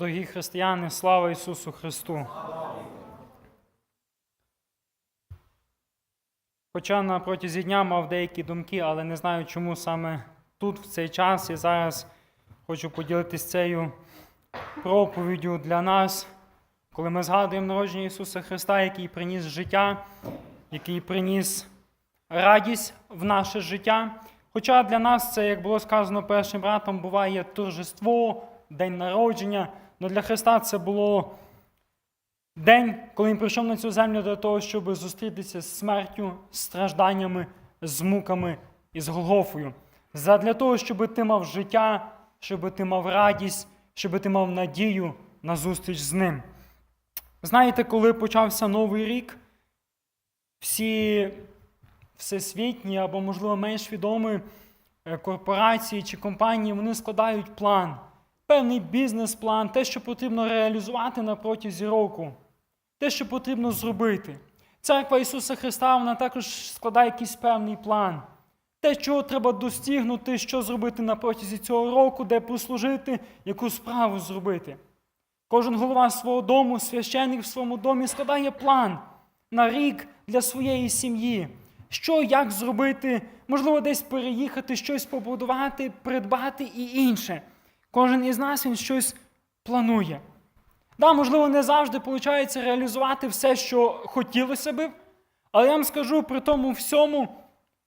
Дорогі християни, слава Ісусу Христу! Хоча на протязі дня мав деякі думки, але не знаю, чому саме тут, в цей час, і зараз хочу поділитися цією проповіддю для нас, коли ми згадуємо народження Ісуса Христа, який приніс життя, який приніс радість в наше життя. Хоча для нас це, як було сказано першим братом, буває торжество, день народження, але для Христа це було день, коли він прийшов на цю землю для того, щоб зустрітися з смертю, з стражданнями, з муками і з Голгофою. Задля того, щоб ти мав життя, щоб ти мав радість, щоб ти мав надію на зустріч з ним. Знаєте, коли почався Новий рік, всі всесвітні або, можливо, менш відомі е, корпорації чи компанії вони складають план, певний бізнес-план, те, що потрібно реалізувати на протязі року, те, що потрібно зробити. Церква Ісуса Христа вона також складає якийсь певний план. Те, чого треба достигнути, що зробити на протязі цього року, де послужити, яку справу зробити. Кожен голова свого дому, священник в своєму домі складає план на рік для своєї сім'ї. Що, як зробити, можливо, десь переїхати, щось побудувати, придбати і інше. Кожен із нас він щось планує. Да, можливо, не завжди виходить реалізувати все, що хотілося би, але я вам скажу, при тому всьому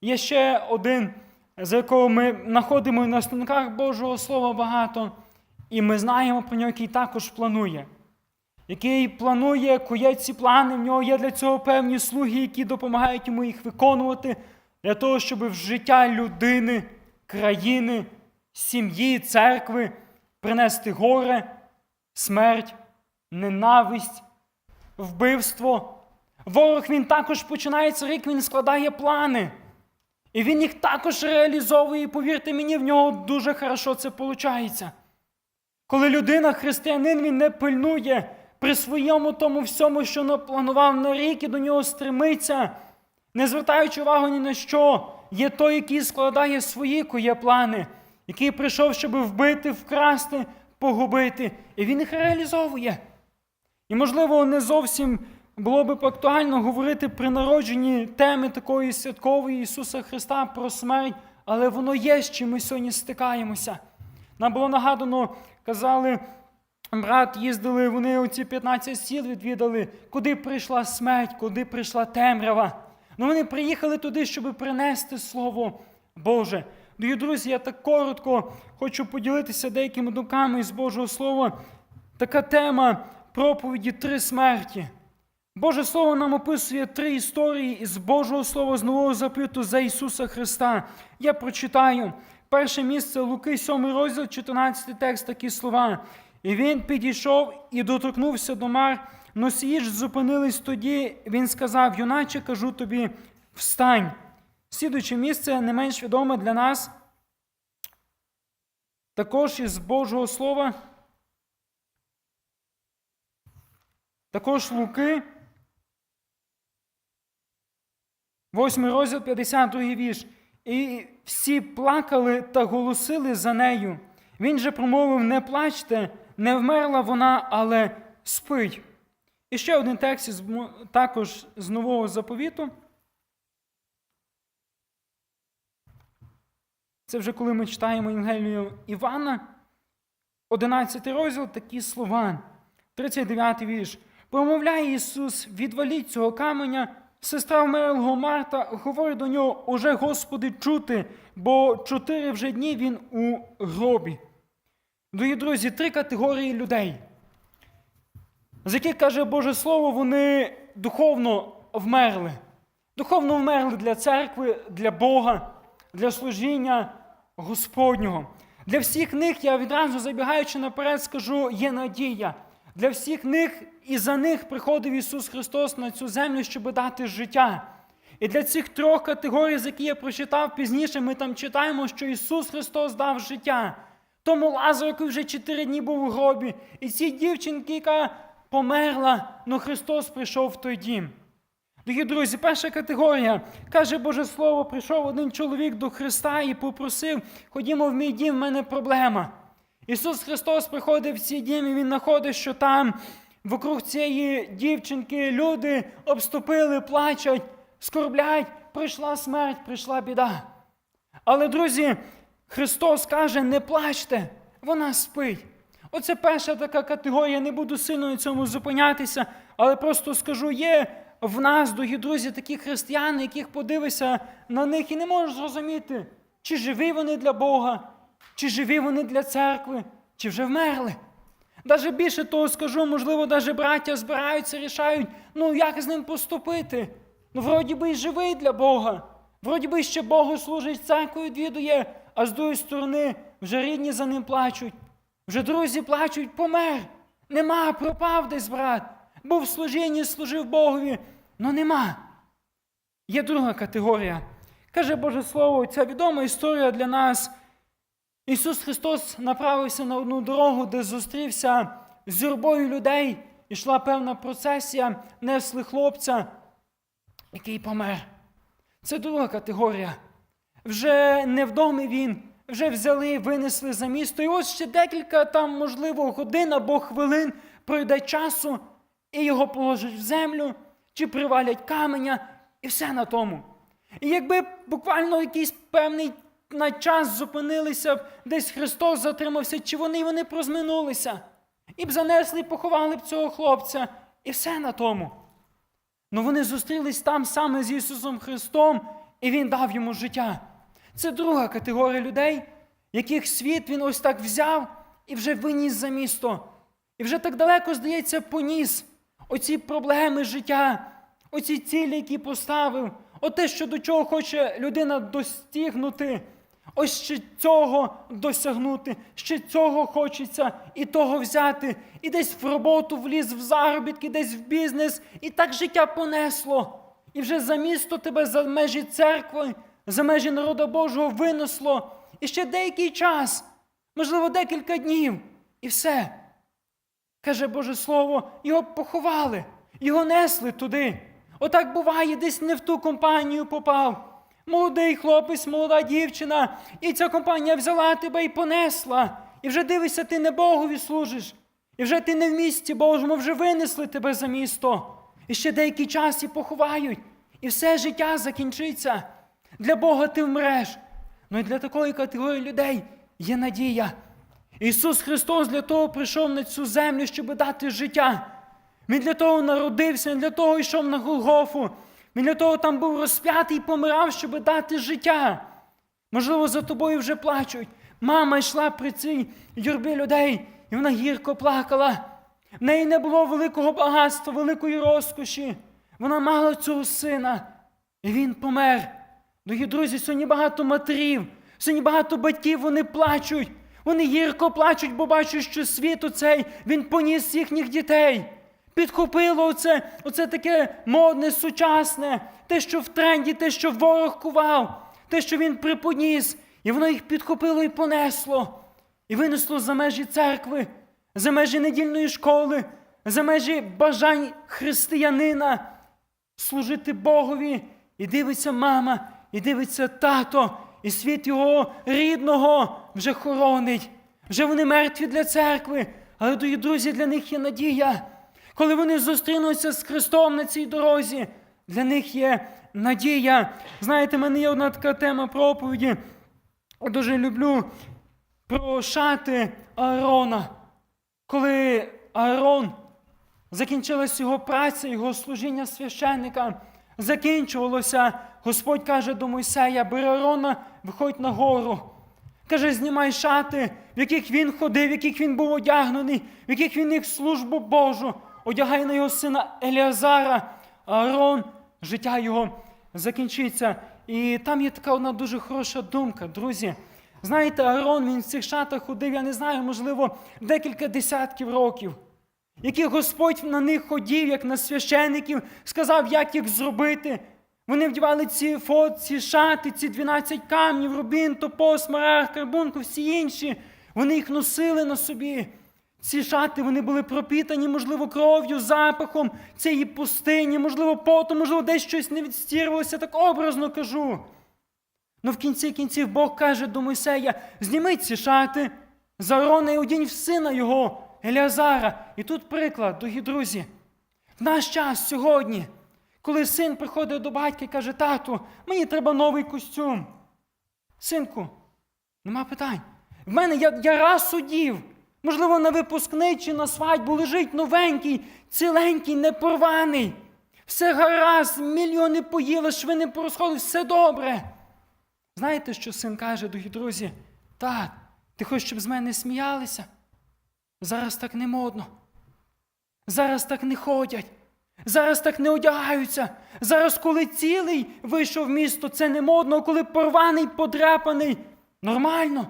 є ще один, за якого ми знаходимо на сторінках Божого Слова багато, і ми знаємо про нього, який також планує. Який планує, кує ці плани, в нього є для цього певні слуги, які допомагають йому їх виконувати, для того, щоб в життя людини, країни, сім'ї, церкви принести горе, смерть, ненависть, вбивство. Ворог він також починається рік, він складає плани. І він їх також реалізовує, і повірте мені, в нього дуже хорошо це виходить. Коли людина, християнин, він не пильнує при своєму тому всьому, що напланував на рік і до нього стремиться, не звертаючи увагу ні на що, є той, який складає свої кує плани, який прийшов, щоб вбити, вкрасти, погубити, і він їх реалізовує. І, можливо, не зовсім було б актуально говорити при народженні теми такої святкової Ісуса Христа про смерть, але воно є, з чим ми сьогодні стикаємося. Нам було нагадано, казали, брат, їздили, вони оці 15 сіл відвідали, куди прийшла смерть, куди прийшла темрява. Ну вони приїхали туди, щоб принести Слово Боже. Дорогі друзі, я так коротко хочу поділитися деякими думками з Божого Слова. Така тема проповіді три смерті. Боже Слово нам описує три історії із Божого Слова з Нового Заповіту за Ісуса Христа. Я прочитаю перше місце Луки, 7 розділ, 14 текст, такі слова. І він підійшов і доторкнувся до мар. Носії ж зупинились тоді. Він сказав: Юначе, кажу тобі, встань. Слідуюче місце не менш відоме для нас. Також із Божого Слова. Також Луки. 8 розділ 52 вірш. І всі плакали та голосили за нею. Він же промовив: не плачте, не вмерла вона, але спить. І ще один текст також з Нового заповіту. Це вже коли ми читаємо Євангелію Івана, 11 розділ, такі слова, 39 вірш. Промовляє Ісус, відваліть цього каменя. Сестра вмерлого Марта говорить до нього, уже Господи, чути, бо чотири вже дні він у гробі. Дорогі друзі, три категорії людей, з яких каже Боже Слово, вони духовно вмерли. Духовно вмерли для церкви, для Бога, для служіння Господнього. Для всіх них, я відразу забігаючи наперед, скажу, є надія. Для всіх них і за них приходив Ісус Христос на цю землю, щоб дати життя. І для цих трьох категорій, з які я прочитав пізніше, ми там читаємо, що Ісус Христос дав життя. Тому Лазару, який вже чотири дні був у гробі, і цій дівчинці, яка померла, але Христос прийшов в той дім. Дорогі друзі, перша категорія. Каже Боже Слово, прийшов один чоловік до Христа і попросив, ходімо в мій дім, в мене проблема. Ісус Христос приходить в ці дім, і Він знаходить, що там вокруг цієї дівчинки люди обступили, плачуть, скорблять, прийшла смерть, прийшла біда. Але, друзі, Христос каже: не плачте, вона спить. Оце перша така категорія, не буду сильно на цьому зупинятися, але просто скажу: є в нас, дорогі друзі, такі християни, яких подивишся на них і не можеш зрозуміти, чи живі вони для Бога, чи живі вони для церкви, чи вже вмерли. Даже більше того скажу, можливо, даже браття збираються, рішають, ну як з ним поступити. Ну, вроді би й живий для Бога. Вроді би ще Богу служить, церкву відвідує, а з другої сторони вже рідні за ним плачуть. Вже друзі плачуть, помер. Нема, пропав десь брат. Був в служінні, служив Богові, но нема. Є друга категорія. Каже Боже Слово, ця відома історія для нас. Ісус Христос направився на одну дорогу, де зустрівся з юрбою людей. Ішла певна процесія, несли хлопця, який помер. Це друга категорія. Вже невдомий він, вже взяли, винесли за місто. І ось ще декілька там, можливо, годин або хвилин пройде часу, і його положать в землю, чи привалять каменя, і все на тому. І якби буквально якийсь певний на час зупинилися, б, десь Христос затримався, чи вони вони прозминулися, і б занесли, поховали б цього хлопця, і все на тому. Ну вони зустрілись там саме з Ісусом Христом, і Він дав йому життя. Це друга категорія людей, яких світ він ось так взяв і вже виніс за місто. І вже так далеко, здається, поніс оці проблеми життя, оці цілі, які поставив, оте, що до чого хоче людина достигнути. Ось ще цього досягнути, ще цього хочеться і того взяти, і десь в роботу вліз, в заробітки, десь в бізнес, і так життя понесло. І вже за місто тебе за межі церкви, за межі народа Божого винесло. І ще деякий час, можливо, декілька днів, і все. Каже Боже Слово, його поховали, його несли туди. Отак буває, десь не в ту компанію попав. Молодий хлопець, молода дівчина, і ця компанія взяла тебе і понесла. І вже дивишся, ти не Богові служиш. І вже ти не в місті Божому, вже винесли тебе за місто. І ще деякий час і поховають. І все життя закінчиться. Для Бога ти вмреш. Ну і для такої категорії людей є надія. Ісус Христос для того прийшов на цю землю, щоб дати життя. Він для того народився, він для того йшов на Голгофу. Він для того там був розп'ятий і помирав, щоб дати життя. Можливо, за тобою вже плачуть. Мама йшла при цій юрбі людей, і вона гірко плакала. В неї не було великого багатства, великої розкоші. Вона мала цього сина, і він помер. Дорогі друзі, сьогодні багато матерів, сьогодні багато батьків вони плачуть. Вони гірко плачуть, бо бачать, що світ оцей, він поніс їхніх дітей. Підхопило оце, оце таке модне, сучасне, те, що в тренді, те, що ворог кував, те, що він припоніс, і воно їх підхопило і понесло, і винесло за межі церкви, за межі недільної школи, за межі бажань християнина служити Богові. І дивиться мама, і дивиться тато, і світ його рідного вже хоронить. Вже вони мертві для церкви, але, дорогі друзі, для них є надія. Коли вони зустрінуться з Христом на цій дорозі, для них є надія. Знаєте, в мене є одна така тема проповіді. Я дуже люблю про шати Аарона. Коли Аарон закінчилась його праця, його служіння священника, закінчувалося, Господь каже до Мойсея, бери Аарона, виходь на гору. Каже, знімай шати, в яких він ходив, в яких він був одягнений, в яких він їх службу Божу, одягай на його сина Еліазара, Аарон, життя його закінчиться. І там є така одна дуже хороша думка, друзі. Знаєте, Аарон він в цих шатах ходив, я не знаю, можливо, декілька десятків років. Який Господь на них ходів, як на священиків, сказав, як їх зробити. Вони вдівали ці фот, ці шати, ці 12 камнів, рубін, топос, смарагд, карбунку, всі інші. Вони їх носили на собі. Ці шати вони були пропітані, можливо, кров'ю, запахом цієї пустині, можливо, потом, можливо, десь щось не відстірвалося, так образно кажу. Ну в кінці кінців Бог каже до Мойсея: зніміть ці шати, за і одінь в сина його, Еліазара. І тут приклад, дорогі друзі. В наш час сьогодні, коли син приходить до батька і каже, тату, мені треба новий костюм. Синку, нема питань. В мене я, я раз судів. Можливо, на випускний чи на свадьбу лежить новенький, ціленький, непорваний. Все гаразд, мільйони поїли, швини порозходили, все добре. Знаєте, що син каже, дорогі друзі? Так, ти хочеш, щоб з мене сміялися? Зараз так не модно. Зараз так не ходять. Зараз так не одягаються. Зараз, коли цілий вийшов в місто, це не модно, коли порваний, подряпаний. Нормально.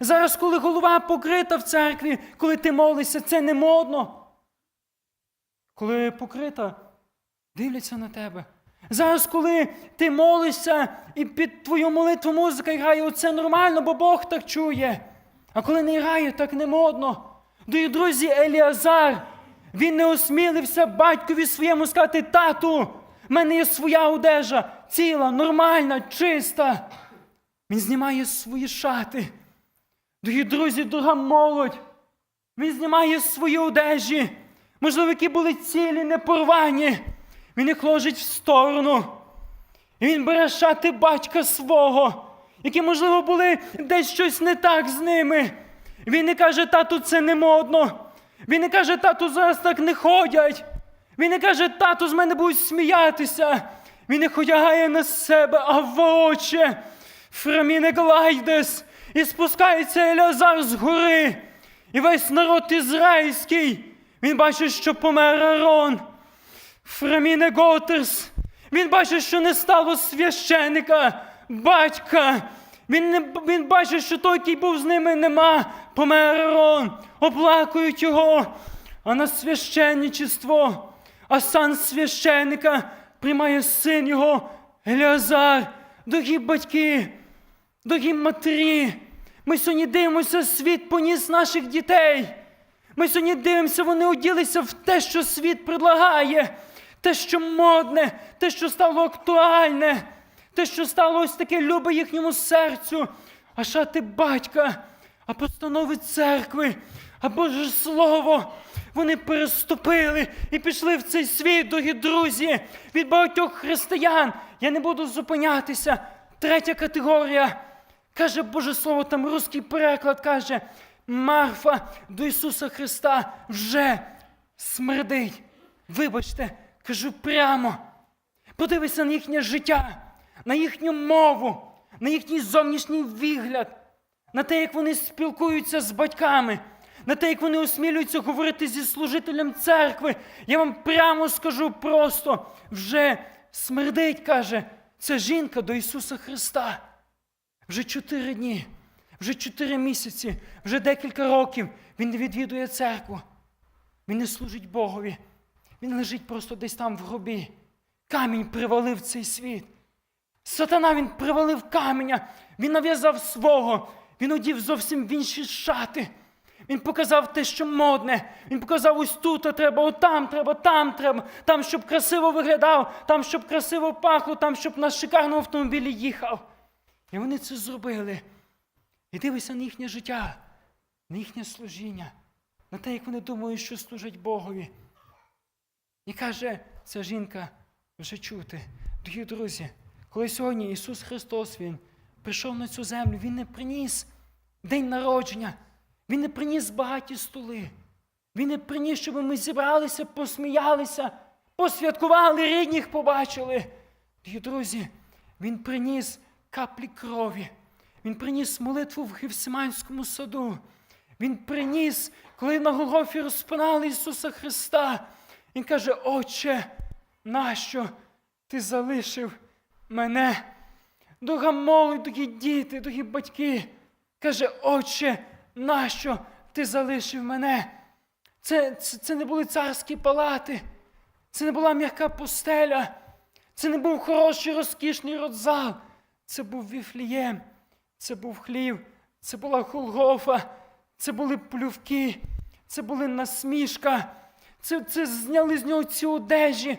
Зараз, коли голова покрита в церкві, коли ти молишся, це не модно. Коли покрита, дивляться на тебе. Зараз, коли ти молишся і під твою молитву музика грає, оце нормально, бо Бог так чує. А коли не грає, так не модно. Дорогі друзі, Еліазар, він не осмілився батькові своєму сказати, тату, в мене є своя одежа, ціла, нормальна, чиста. Він знімає свої шати. Дорогі друзі, дорога молодь. Він знімає свої одежі, можливо, які були цілі, не порвані. Він їх ложить в сторону. І він бере шати батька свого, які, можливо, були десь щось не так з ними. Він не каже, тату, це не модно. Він не каже, тату, зараз так не ходять. Він не каже, тату, з мене будуть сміятися. Він їх одягає на себе, а в очі. Фраміне Глайдес. І спускається Елязар з гори. І весь народ ізраїльський. Він бачить, що помер Арон. Фраміне Готерс. Він бачить, що не стало священика, батька. Він, не, він бачить, що той, який був з ними, нема. Помер Арон. Оплакують його. А на священничество, а сан священика приймає син його Еліазар, дорогі батьки, дорогі матері. Ми сьогодні дивимося, світ поніс наших дітей. Ми сьогодні дивимося, вони оділися в те, що світ предлагає, те, що модне, те, що стало актуальне, те, що стало ось таке любе їхньому серцю, а шати батька, а постанови церкви, а Боже Слово. Вони переступили і пішли в цей світ, дорогі друзі, від багатьох християн. Я не буду зупинятися. Третя категорія. Каже Боже Слово, там русський переклад каже, Марфа до Ісуса Христа вже смердить. Вибачте, кажу прямо. Подивися на їхнє життя, на їхню мову, на їхній зовнішній вигляд, на те, як вони спілкуються з батьками, на те, як вони осмілюються говорити зі служителем церкви. Я вам прямо скажу просто, вже смердить, каже, ця жінка до Ісуса Христа. Вже чотири дні, вже чотири місяці, вже декілька років він не відвідує церкву. Він не служить Богові. Він лежить просто десь там в гробі. Камінь привалив цей світ. Сатана він привалив каменя, він нав'язав свого, він одів зовсім в інші шати. Він показав те, що модне. Він показав ось тут треба, отам треба, там треба, там, щоб красиво виглядав, там, щоб красиво пахло, там, щоб на шикарному автомобілі їхав. І вони це зробили. І дивися на їхнє життя, на їхнє служіння, на те, як вони думають, що служать Богові. І каже ця жінка вже чути, дорогі друзі, коли сьогодні Ісус Христос Він прийшов на цю землю, Він не приніс день народження, Він не приніс багаті столи. Він не приніс, щоб ми зібралися, посміялися, посвяткували, рідних побачили. Дорогі друзі, Він приніс каплі крові. Він приніс молитву в Гефсиманському саду. Він приніс, коли на Голгофі розпинали Ісуса Христа. Він каже, Отче, нащо ти залишив мене? Молодь, дорогі діти, дорогі батьки. Каже, Отче, нащо ти залишив мене? Це, це, це не були царські палати, це не була м'яка постеля, це не був хороший розкішний родзал. Це був Віфлієм, це був хлів, це була Голгофа, це були плювки, це були насмішка, це, це зняли з нього ці одежі,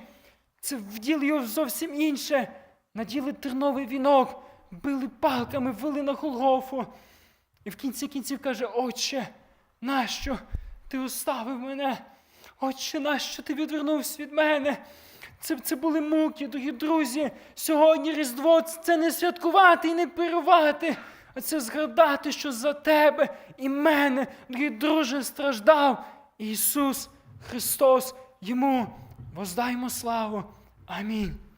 це вділи його зовсім інше, наділи терновий вінок, били палками, вели на Голгофу. І в кінці кінців каже: Отче, нащо ти оставив мене? Отче, нащо ти відвернувся від мене? Це, це були муки, дорогі друзі. Сьогодні Різдво це не святкувати і не пирувати, а це згадати, що за тебе і мене, дорогі друже, страждав Ісус Христос. Йому воздаймо славу. Амінь.